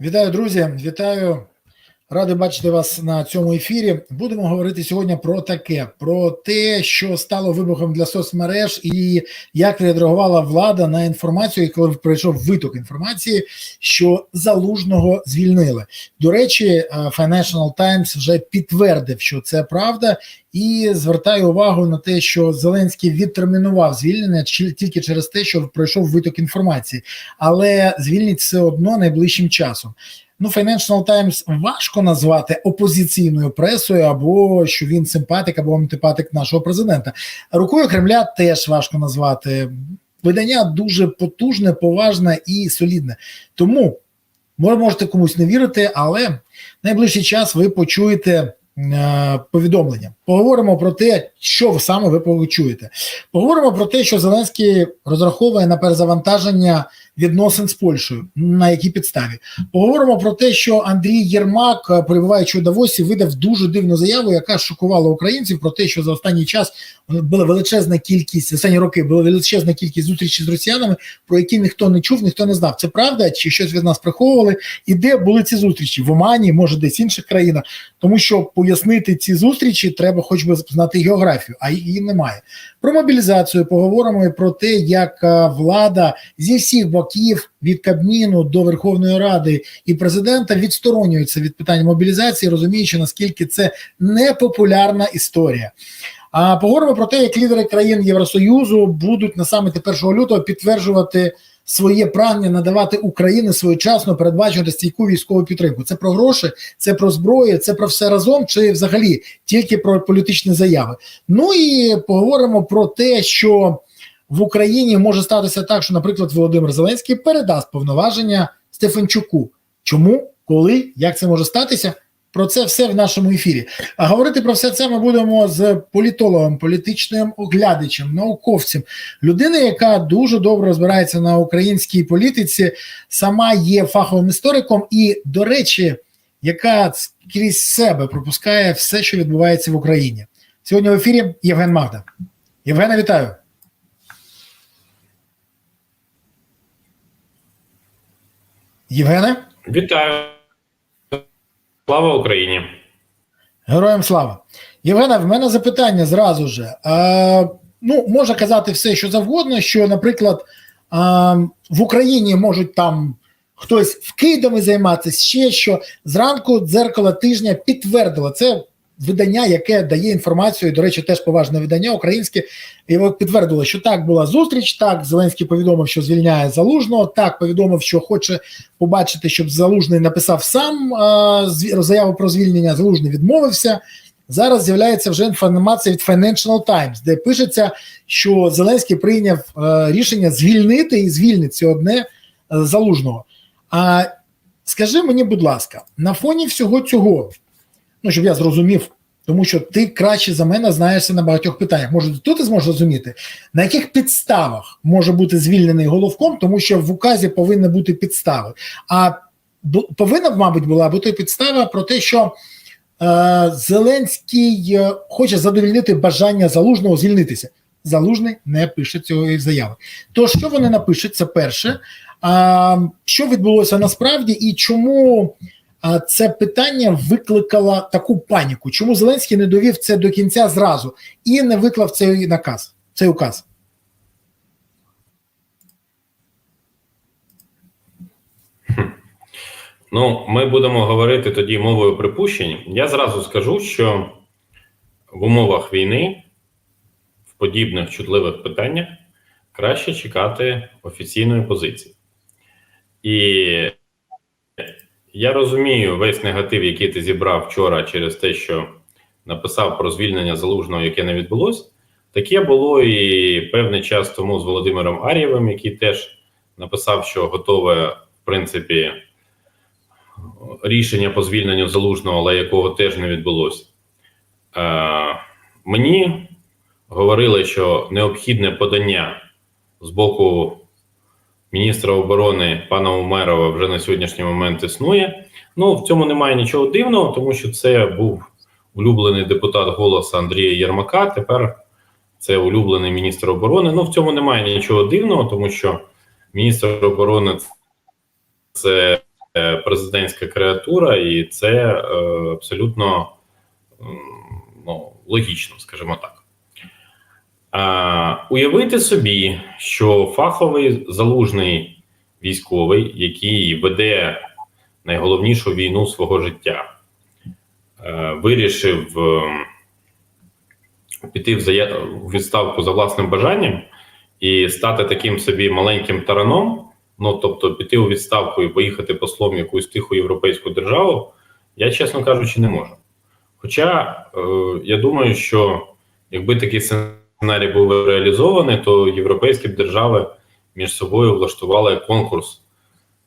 Вітаю, друзі! Вітаю! Радий бачити вас на цьому ефірі. Будемо говорити сьогодні про таке: про те, що стало вибухом для соцмереж, і як відреагувала влада на інформацію, коли пройшов виток інформації, що залужного звільнили. До речі, е, Financial Times вже підтвердив, що це правда, і звертаю увагу на те, що Зеленський відтермінував звільнення тільки через те, що пройшов виток інформації, але звільнить все одно найближчим часом. Ну, Financial Times важко назвати опозиційною пресою, або що він симпатик або антипатик нашого президента. Рукою Кремля теж важко назвати. Видання дуже потужне, поважне і солідне. Тому ви можете комусь не вірити, але найближчий час ви почуєте повідомлення. Поговоримо про те, що саме ви почуєте. Поговоримо про те, що Зеленський розраховує на перезавантаження відносин з Польщею. На якій підставі? Поговоримо про те, що Андрій Єрмак, е, перебуваючи у Давосі, видав дуже дивну заяву, яка шокувала українців про те, що за останній час була величезна кількість останні роки була величезна кількість зустрічей з росіянами, про які ніхто не чув, ніхто не знав. Це правда, чи щось від нас приховували? І де були ці зустрічі в Омані, може, десь інших країнах, тому що пояснити ці зустрічі треба, хоч би знати географію, а її немає. Про мобілізацію поговоримо і про те, як е, влада зі всіх боків від Кабміну до Верховної Ради і президента відсторонюються від питань мобілізації, розуміючи наскільки це непопулярна історія. А поговоримо про те, як лідери країн Євросоюзу будуть на саміті 1 лютого підтверджувати своє прагнення надавати Україні своєчасно передбачувати стійку військову підтримку. Це про гроші, це про зброю, це про все разом, чи взагалі тільки про політичні заяви. Ну і поговоримо про те, що в Україні може статися так, що, наприклад, Володимир Зеленський передасть повноваження Стефанчуку. Чому, коли, як це може статися? Про це все в нашому ефірі. А говорити про все це ми будемо з політологом, політичним оглядачем, науковцем, людиною, яка дуже добре розбирається на українській політиці, сама є фаховим істориком, і, до речі, яка крізь себе пропускає все, що відбувається в Україні. Сьогодні в ефірі Євген Магда. Євгена, вітаю. Євгене? Вітаю. Слава Україні. Героям слава. Євгена, в мене запитання зразу же. А, ну, можна казати все, що завгодно, що, наприклад, а, в Україні можуть там хтось вкидами займатися, ще що зранку дзеркало тижня підтвердило це. Видання, яке дає інформацію, до речі, теж поважне видання українське, його підтвердило, що так була зустріч. Так, Зеленський повідомив, що звільняє залужного. Так, повідомив, що хоче побачити, щоб залужний написав сам зві- заяву про звільнення. Залужний відмовився. Зараз з'являється вже інформація від Financial Times, де пишеться, що Зеленський прийняв е, рішення звільнити і звільнить одне е, залужного. А скажи мені, будь ласка, на фоні всього цього, ну щоб я зрозумів, тому що ти краще за мене знаєшся на багатьох питаннях. Може, тут ти зможеш зрозуміти, на яких підставах може бути звільнений головком, тому що в указі повинні бути підстави. А повинна мабуть, була бути підстава про те, що е, Зеленський е, хоче задовільнити бажання залужного звільнитися. Залужний не пише цього заяви. То що вони напишуть? Це перше. А, що відбулося насправді, і чому це питання викликало таку паніку? Чому Зеленський не довів це до кінця зразу і не виклав цей наказ, цей указ? Ну, ми будемо говорити тоді мовою припущень. Я зразу скажу, що в умовах війни, в подібних чутливих питаннях, краще чекати офіційної позиції. І я розумію весь негатив, який ти зібрав вчора через те, що написав про звільнення залужного, яке не відбулося. Таке було і певний час тому з Володимиром Ар'євим, який теж написав, що готове, в принципі, рішення по звільненню залужного, але якого теж не відбулося. Е, мені говорили, що необхідне подання з боку міністра оборони пана Умерова вже на сьогоднішній момент існує. Ну, в цьому немає нічого дивного, тому що це був улюблений депутат голоса Андрія Єрмака. Тепер це улюблений міністр оборони. Ну, в цьому немає нічого дивного, тому що міністр оборони це президентська креатура, і це е, абсолютно м, ну, логічно, скажімо так. Уявити собі, що фаховий залужний військовий, який веде найголовнішу війну свого життя, е, вирішив е, піти в, відставку за власним бажанням і стати таким собі маленьким тараном. Ну тобто, піти у відставку і поїхати послом в якусь тиху європейську державу, я, чесно кажучи, не можу. Хоча е, я думаю, що якби такий сценарій був реалізований, то європейські держави між собою влаштували конкурс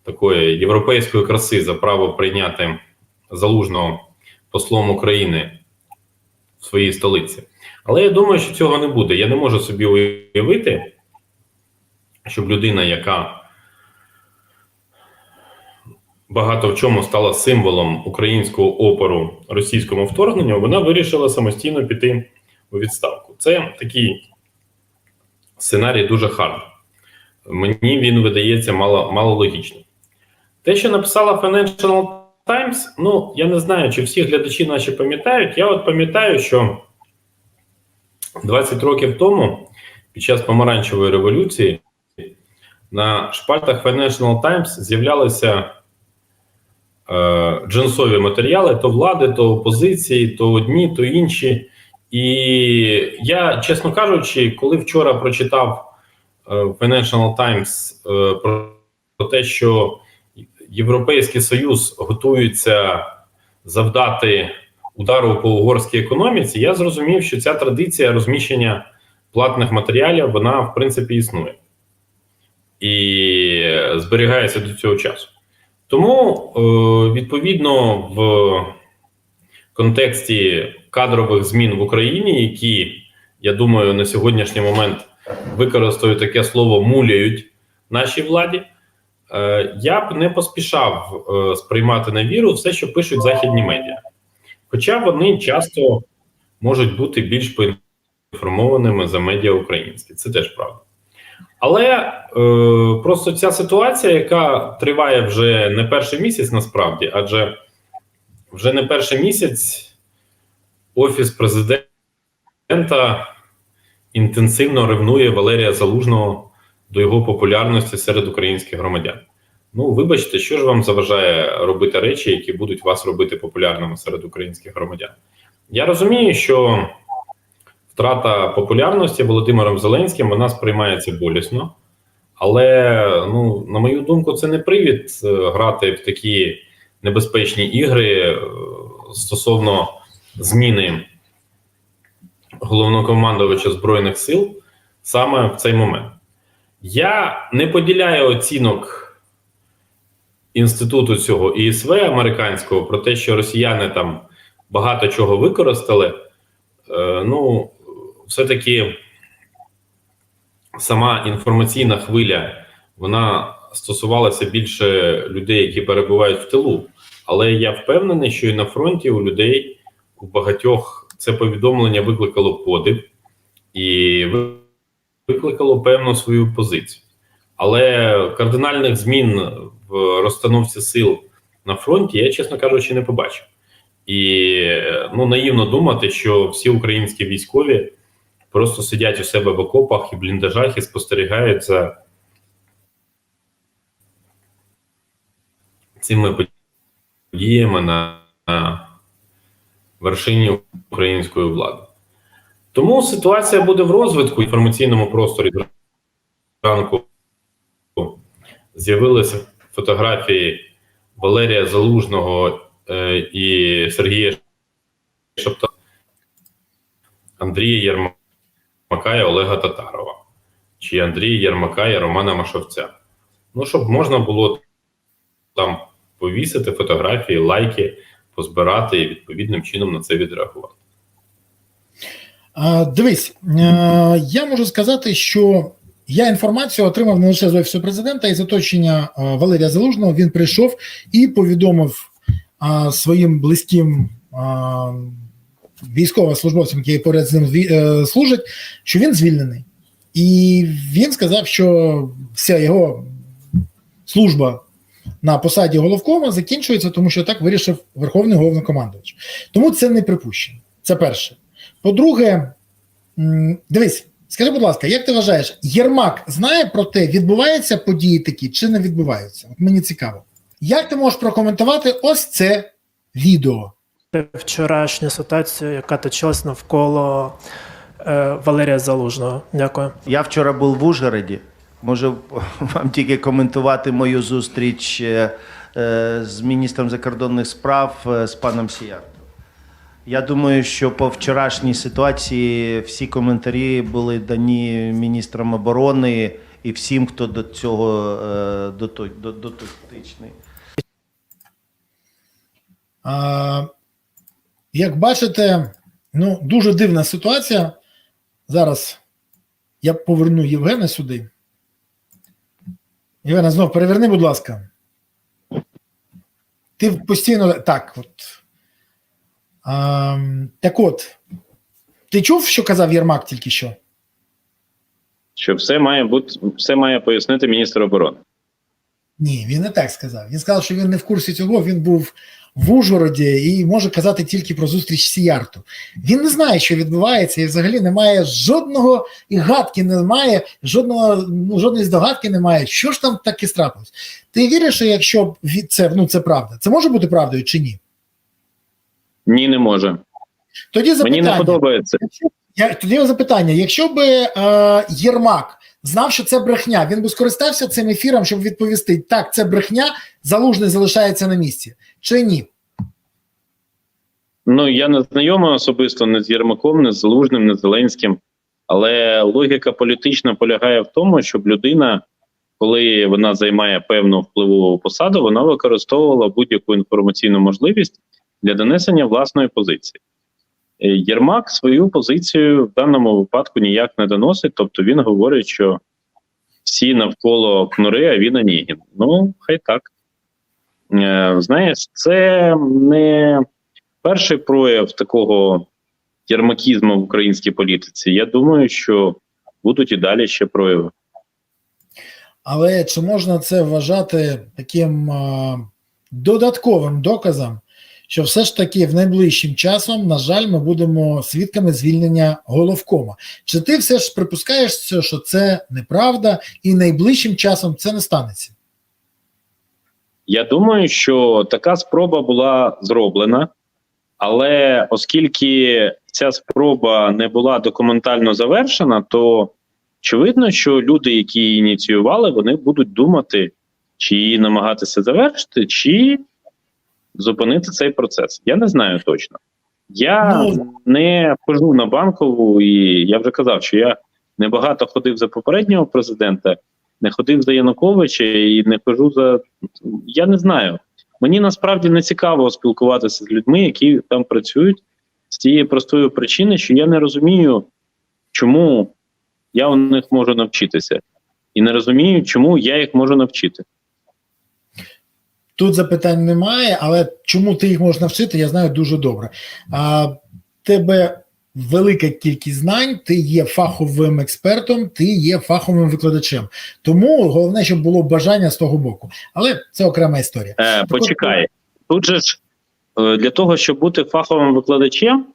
такої європейської краси за право прийняти залужного послом України в своїй столиці. Але я думаю, що цього не буде. Я не можу собі уявити, щоб людина, яка багато в чому стала символом українського опору російському вторгненню, вона вирішила самостійно піти у відставку. Це такий сценарій дуже хард. Мені він видається мало, мало логічним. Те, що написала Financial Times, ну я не знаю, чи всі глядачі наші пам'ятають. Я от пам'ятаю, що 20 років тому, під час помаранчевої революції, на шпальтах Financial Times з'являлися е, джинсові матеріали то влади, то опозиції, то одні, то інші. І я, чесно кажучи, коли вчора прочитав е, Financial Times е, про, про те, що Європейський Союз готується завдати удару по угорській економіці, я зрозумів, що ця традиція розміщення платних матеріалів вона в принципі існує і зберігається до цього часу. Тому, е, відповідно, в контексті кадрових змін в Україні, які, я думаю, на сьогоднішній момент використаю таке слово муляють нашій владі, е, я б не поспішав е, сприймати на віру все, що пишуть західні медіа. Хоча вони часто можуть бути більш поінформованими за медіа українські, це теж правда. Але е, просто ця ситуація, яка триває вже не перший місяць, насправді, адже вже не перший місяць офіс президента інтенсивно ревнує Валерія Залужного до його популярності серед українських громадян. Ну, вибачте, що ж вам заважає робити речі, які будуть вас робити популярними серед українських громадян? Я розумію, що втрата популярності Володимиром Зеленським вона сприймається болісно, але, ну, на мою думку, це не привід е, грати в такі небезпечні ігри е, стосовно зміни головнокомандувача Збройних сил саме в цей момент. Я не поділяю оцінок інституту цього ІСВ американського про те, що росіяни там багато чого використали. Е, ну, все-таки сама інформаційна хвиля вона стосувалася більше людей, які перебувають в тилу. Але я впевнений, що і на фронті у людей у багатьох це повідомлення викликало подив і викликало певну свою позицію. Але кардинальних змін в розстановці сил на фронті я, чесно кажучи, не побачив. І ну наївно думати, що всі українські військові просто сидять у себе в окопах і бліндажах і спостерігають за цими подіями на, на вершині української влади. Тому ситуація буде в розвитку в інформаційному просторі. Ранку з'явилися фотографії Валерія Залужного е, і Сергія Шептана, Андрія Єрмака і Олега Татарова, чи Андрія Єрмака і Романа Машовця. Ну, щоб можна було там повісити фотографії, лайки, позбирати і відповідним чином на це відреагувати. Дивись, е, я можу сказати, що я інформацію отримав не лише з офісу президента і з оточення е, Валерія Залужного. Він прийшов і повідомив своїм близьким військовослужбовцям, які поряд з ним е, служать, що він звільнений. І він сказав, що вся його служба на посаді головкома закінчується, тому що так вирішив Верховний головнокомандувач. Тому це не припущення. Це перше. По-друге, дивись, скажи, будь ласка, як ти вважаєш, Єрмак знає про те, відбуваються події такі чи не відбуваються? От мені цікаво. Як ти можеш прокоментувати ось це відео? вчорашню ситуацію, яка точилась навколо е, Валерія Залужного. Дякую. Я вчора був в Ужгороді. Можу вам тільки коментувати мою зустріч е, е, з міністром закордонних справ е, з паном Сіярто. Я думаю, що по вчорашній ситуації всі коментарі були дані міністром оборони і всім, хто до цього дотичний. Як бачите, ну, дуже дивна ситуація. Зараз я поверну Євгена сюди. Євгена, знов переверни, будь ласка. Ти постійно. Так, от. А, так от. Ти чув, що казав Єрмак тільки що? Що все має бути, все має пояснити міністр оборони. Ні, він не так сказав. Він сказав, що він не в курсі цього, він був в Ужгороді і може казати тільки про зустріч Сіярту. Він не знає, що відбувається, і взагалі немає жодного і гадки немає, жодного, ну, жодної здогадки немає. Що ж там таке страпилось? Ти віриш, що якщо від- це, ну, це правда, це може бути правдою чи ні? Ні, не може. Тоді запитання. Мені не подобається. Я, тоді запитання: якщо би е, Єрмак знав, що це брехня, він би скористався цим ефіром, щоб відповісти: так, це брехня, залужний залишається на місці, чи ні? Ну я не знайомий особисто не з Єрмаком, не з Залужним, не з Зеленським. Але логіка політична полягає в тому, щоб людина, коли вона займає певну впливову посаду, вона використовувала будь-яку інформаційну можливість для донесення власної позиції. Е, Єрмак свою позицію в даному випадку ніяк не доносить, тобто він говорить, що всі навколо кнури, а він Онігін. Ну, хай так. Е, Знаєш, це не перший прояв такого єрмакізму в українській політиці. Я думаю, що будуть і далі ще прояви. Але чи можна це вважати таким а, додатковим доказом, що все ж таки в найближчим часом, на жаль, ми будемо свідками звільнення головкома? Чи ти все ж припускаєш, що це неправда, і найближчим часом це не станеться? Я думаю, що така спроба була зроблена, але оскільки ця спроба не була документально завершена, то очевидно, що люди, які її ініціювали, вони будуть думати, чи намагатися завершити, чи зупинити цей процес. Я не знаю точно. Я Ну- не хожу на банкову, і я вже казав, що я небагато ходив за попереднього президента, не ходив за Януковича і не хожу за. Я не знаю. Мені насправді не цікаво спілкуватися з людьми, які там працюють, з тієї простої причини, що я не розумію, чому я у них можу навчитися, і не розумію, чому я їх можу навчити. Тут запитань немає, але чому ти їх можеш навчити, я знаю дуже добре. А тебе велика кількість знань, ти є фаховим експертом, ти є фаховим викладачем. Тому головне, щоб було бажання з того боку. Але це окрема історія. Е, почекай. Тут же ж е, для того, щоб бути фаховим викладачем,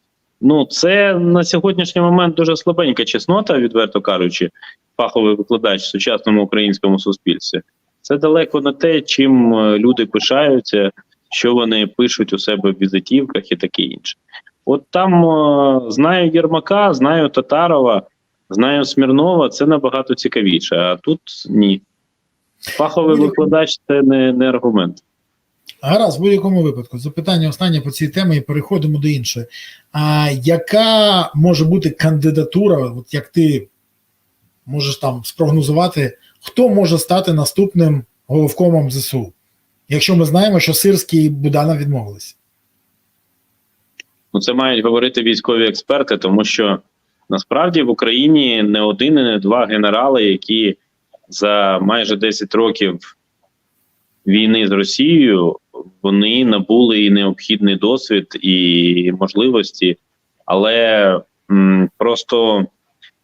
ну це на сьогоднішній момент дуже слабенька чеснота, відверто кажучи, фаховий викладач в сучасному українському суспільстві. Це далеко не те, чим е, люди пишаються, що вони пишуть у себе в візитівках і таке інше. От там е, знаю Єрмака, знаю Татарова, знаю Смірнова, це набагато цікавіше. А тут ні. Фаховий викладач це не, не аргумент. Гаразд, в будь-якому випадку. Запитання останнє по цій темі і переходимо до іншої. А яка може бути кандидатура, от як ти можеш там спрогнозувати, хто може стати наступним головкомом ЗСУ? Якщо ми знаємо, що Сирський і Буданов відмовились. Ну, це мають говорити військові експерти, тому що насправді в Україні не один і не два генерали, які за майже 10 років війни з Росією вони набули і необхідний досвід і можливості, але м, просто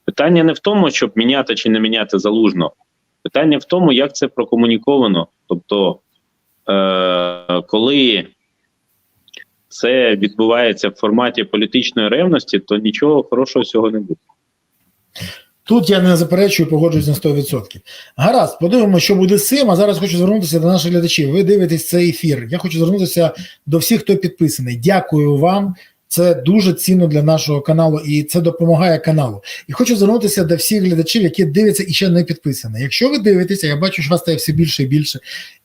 питання не в тому, щоб міняти чи не міняти залужно. Питання в тому, як це прокомуніковано. Тобто е, коли це відбувається в форматі політичної ревності, то нічого хорошого цього не буде. Тут я не заперечую, погоджуюсь на 100%. Гаразд, подивимося, що буде з цим. А зараз хочу звернутися до наших глядачів. Ви дивитесь цей ефір. Я хочу звернутися до всіх, хто підписаний. Дякую вам. Це дуже цінно для нашого каналу і це допомагає каналу. І хочу звернутися до всіх глядачів, які дивляться і ще не підписані. Якщо ви дивитеся, я бачу, що вас стає все більше і більше,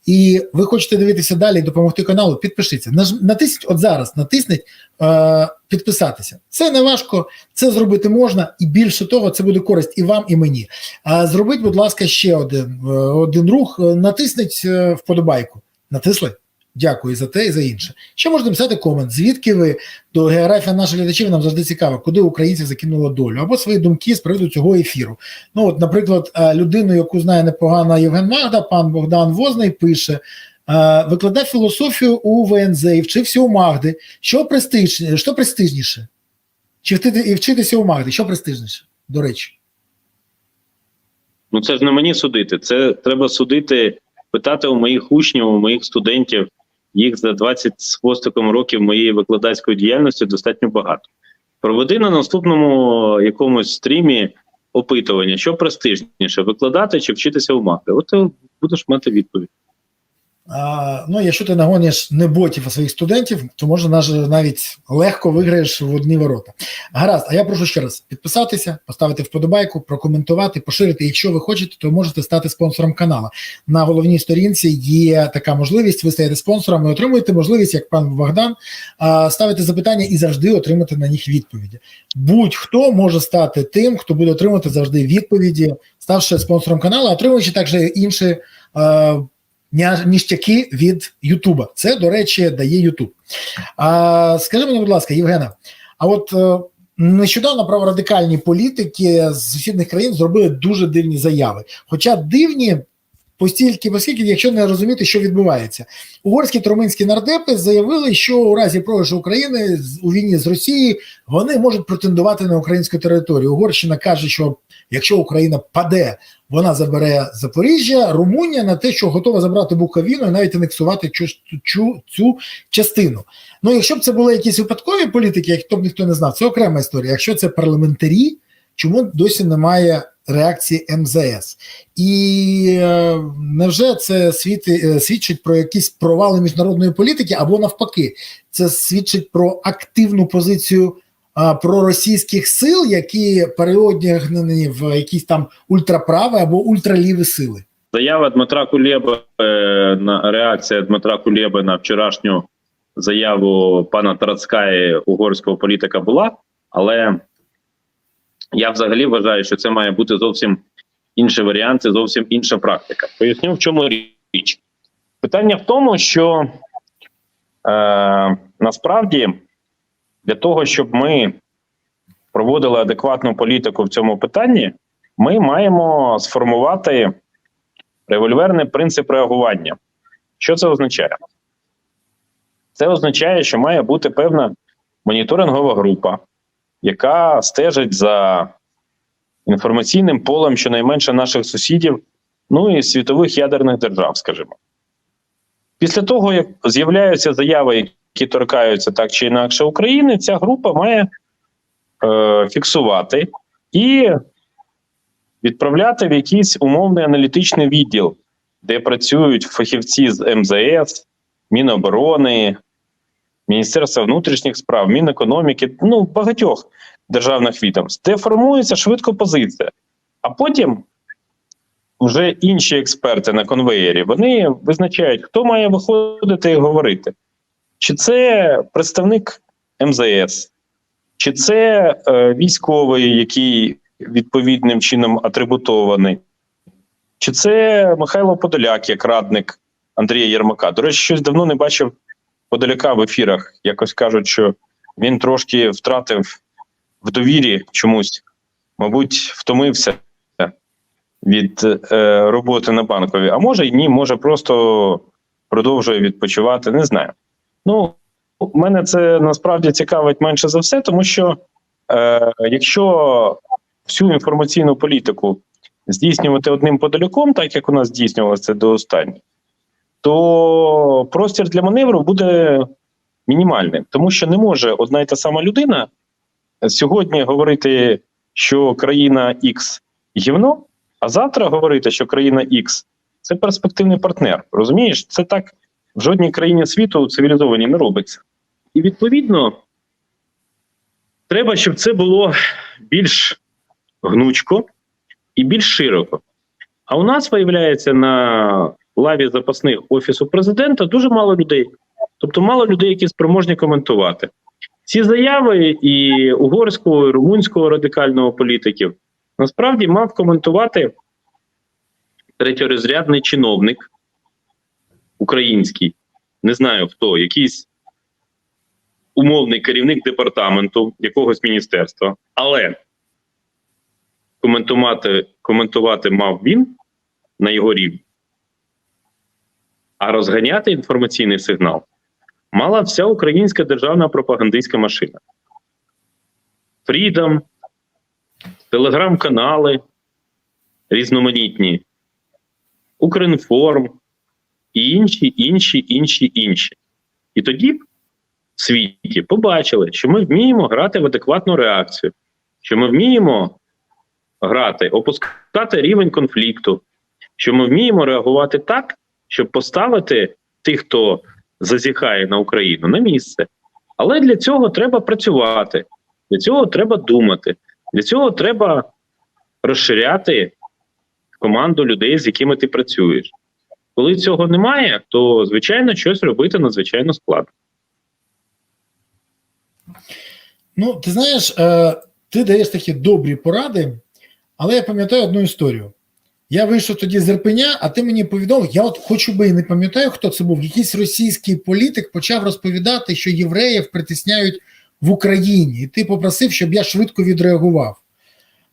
і ви хочете дивитися далі і допомогти каналу, підпишіться. Натисніть от зараз, натисніть е, підписатися. Це не важко, це зробити можна, і більше того, це буде користь і вам, і мені. А зробіть, будь ласка, ще один, е, один рух. Е, Натисніть е, вподобайку. Натисли? Дякую за те і за інше. Ще можна писати комент, звідки ви до географія наших глядачів нам завжди цікаво, куди українців закинуло долю, або свої думки з приводу цього ефіру. Ну, от, наприклад, е, людину, яку знає непогано Євген Магда, пан Богдан Возний пише. е, Викладав філософію у ВНЗ і вчився у Магди. Що престижніше? Що престижніше? Чи вчити, і вчитися у Магди? Що престижніше? До речі. Ну це ж не мені судити. Це треба судити, питати у моїх учнів, у моїх студентів. Їх за 20 з хвостиком років моєї викладацької діяльності достатньо багато. Проведи на наступному якомусь стрімі опитування, що престижніше, викладати чи вчитися в маки. От ти будеш мати відповідь. А, ну, якщо ти нагониш не ботів, а своїх студентів, то може навіть легко виграєш в одні ворота. Гаразд, а я прошу ще раз підписатися, поставити вподобайку, прокоментувати, поширити. Якщо ви хочете, то можете стати спонсором каналу. На головній сторінці є така можливість. Ви стаєте спонсором і отримуєте можливість, як пан Богдан, ставити запитання і завжди отримати на них відповіді. Будь-хто може стати тим, хто буде отримувати завжди відповіді, ставши спонсором каналу, отримуючи також інші. Ніштяки від Ютуба. Це, до речі, дає Ютуб. Скажи мені, будь ласка, Євгена, а от е, нещодавно праворадикальні політики з сусідніх країн зробили дуже дивні заяви. Хоча дивні. Постільки, оскільки, якщо не розуміти, що відбувається, угорські та румунські нардепи заявили, що у разі програшу України у війні з Росією вони можуть претендувати на українську територію. Угорщина каже, що якщо Україна паде, вона забере Запоріжжя, Румунія на те, що готова забрати Буковіну і навіть анексувати цю, цю, цю частину. Ну, якщо б це були якісь випадкові політики, як то б ніхто не знав, це окрема історія. Якщо це парламентарі, чому досі немає реакції МЗС? І е, невже це світи, е, свідчить про якісь провали міжнародної політики, або навпаки, це свідчить про активну позицію а, проросійських сил, які переодягнені в якісь там ультраправі або ультраліві сили? Заява Дмитра Кулєби, е, на реакція Дмитра Кулєби на вчорашню заяву пана Тарацкаї, угорського політика, була, але я взагалі вважаю, що це має бути зовсім інший варіант, це зовсім інша практика. Поясню, в чому річ. Питання в тому, що е, насправді для того, щоб ми проводили адекватну політику в цьому питанні, ми маємо сформувати револьверний принцип реагування. Що це означає? Це означає, що має бути певна моніторингова група, яка стежить за інформаційним полем щонайменше наших сусідів, ну і світових ядерних держав, скажімо. Після того, як з'являються заяви, які торкаються так чи інакше України, ця група має е, фіксувати і відправляти в якийсь умовний аналітичний відділ, де працюють фахівці з МЗС, Міноборони, Міністерства внутрішніх справ, Мінекономіки, ну багатьох державних відомств, де формується швидко позиція. А потім вже інші експерти на конвеєрі вони визначають, хто має виходити і говорити. Чи це представник МЗС, чи це е, військовий, який відповідним чином атрибутований, чи це Михайло Подоляк, як радник Андрія Єрмака. До речі, щось давно не бачив Подоляка в ефірах. Якось кажуть, що він трошки втратив в довірі чомусь, мабуть, втомився від е, роботи на банковій. А може й ні, може просто продовжує відпочивати. Не знаю. Ну, мене це насправді цікавить менше за все, тому що е, якщо всю інформаційну політику здійснювати одним подаляком, так як у нас здійснювалося до останнього, то простір для маневру буде мінімальним, тому що не може одна і та сама людина сьогодні говорити, що країна X гівно, а завтра говорити, що країна X це перспективний партнер. Розумієш, це так в жодній країні світу цивілізовані не робиться. І відповідно треба, щоб це було більш гнучко і більш широко. А у нас виявляється на лаві запасних офісу президента дуже мало людей. Тобто мало людей, які спроможні коментувати. Ці заяви і угорського, і румунського радикального політиків насправді мав коментувати третьорозрядний чиновник український, не знаю хто, якийсь умовний керівник департаменту якогось міністерства. Але коментувати, коментувати мав він на його рівні. А розганяти інформаційний сигнал мала вся українська державна пропагандистська машина. Фрідом, телеграм-канали різноманітні, Укрінформ і інші, інші, інші, інші. І тоді в світі побачили, що ми вміємо грати в адекватну реакцію, що ми вміємо грати, опускати рівень конфлікту, що ми вміємо реагувати так, щоб поставити тих, хто зазіхає на Україну, на місце. Але для цього треба працювати, для цього треба думати, для цього треба розширяти команду людей, з якими ти працюєш. Коли цього немає, то звичайно щось робити надзвичайно складно. Ну, ти знаєш, е, ти даєш такі добрі поради, але я пам'ятаю одну історію. Я вийшов тоді з Ірпеня, а ти мені повідомив, я от хочу би і не пам'ятаю, хто це був. Якийсь російський політик почав розповідати, що євреїв притисняють в Україні, і ти попросив, щоб я швидко відреагував.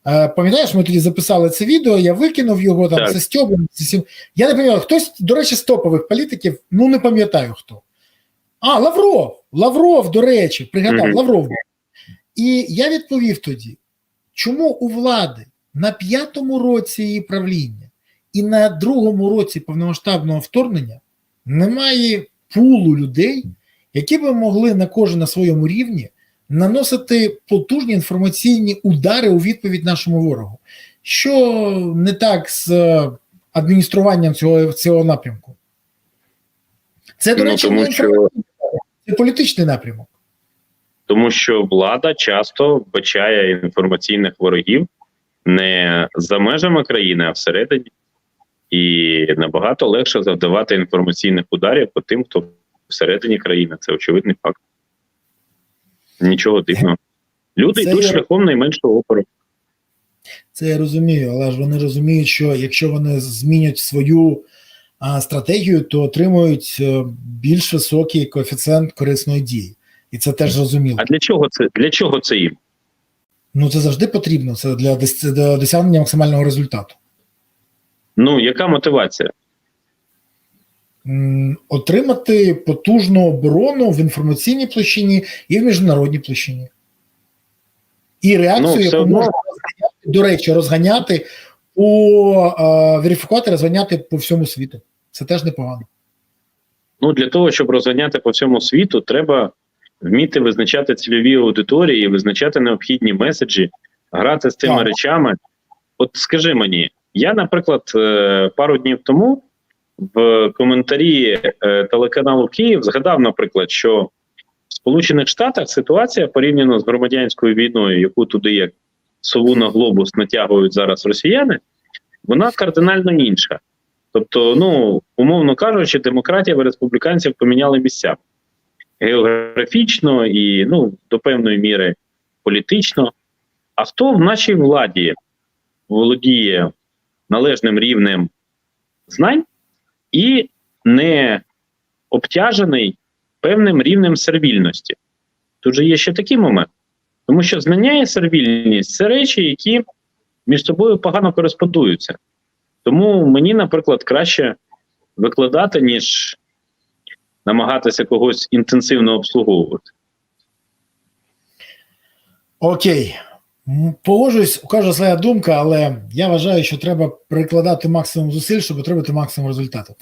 Е, Пам'ятаєш, ми тоді записали це відео, я викинув його там, Так. це Стьобин, це сім. Я не пам'ятаю, хтось, до речі, з топових політиків, ну не пам'ятаю хто. А, Лавров. Лавров, до речі, пригадав, Мгм. Лавров. І я відповів тоді, чому у влади на п'ятому році її правління і на другому році повномасштабного вторгнення немає пулу людей, які би могли на кожен на своєму рівні наносити потужні інформаційні удари у відповідь нашому ворогу. Що не так з е, адмініструванням цього, цього напрямку? Це, до Ну, речі, тому не що- це політичний напрямок. Тому що влада часто вбачає інформаційних ворогів не за межами країни, а всередині. І набагато легше завдавати інформаційних ударів по тим, хто всередині країни. Це очевидний факт. Нічого дивного. Люди Це йдуть я- шляхом найменшого опору. Це я розумію, але ж вони розуміють, що якщо вони змінять свою а, стратегію, то отримують е, більш високий коефіцієнт корисної дії. І це теж зрозуміло. А для чого це для чого це їм? Ну це завжди потрібно. Це для досягнення максимального результату. Ну яка мотивація? Отримати потужну оборону в інформаційній площині і в міжнародній площині. І реакцію, Ну, яку одно- можна розганяти, до речі, розганяти по е, верифікувати, розганяти по всьому світу. Це теж непогано. Ну для того, щоб розганяти по всьому світу, треба вміти визначати цільові аудиторії, визначати необхідні меседжі, грати з цими речами. От скажи мені, я, наприклад, е, пару днів тому в коментарі е, телеканалу Київ згадав, наприклад, що в Сполучених Штатах ситуація порівняно з громадянською війною, яку туди як сову на глобус натягують зараз росіяни, вона кардинально інша. Тобто, ну умовно кажучи, демократія і республіканців поміняли місця географічно і ну до певної міри політично. А хто в нашій владі володіє належним рівнем знань і не обтяжений певним рівнем сервільності? Тут же є ще такий момент, тому що знання і сервільність це речі, які між собою погано кореспондуються. Тому мені, наприклад, краще викладати, ніж намагатися когось інтенсивно обслуговувати. Окей. Погоджуюсь, у кожного своя думка, але я вважаю, що треба прикладати максимум зусиль, щоб отримати максимум результату.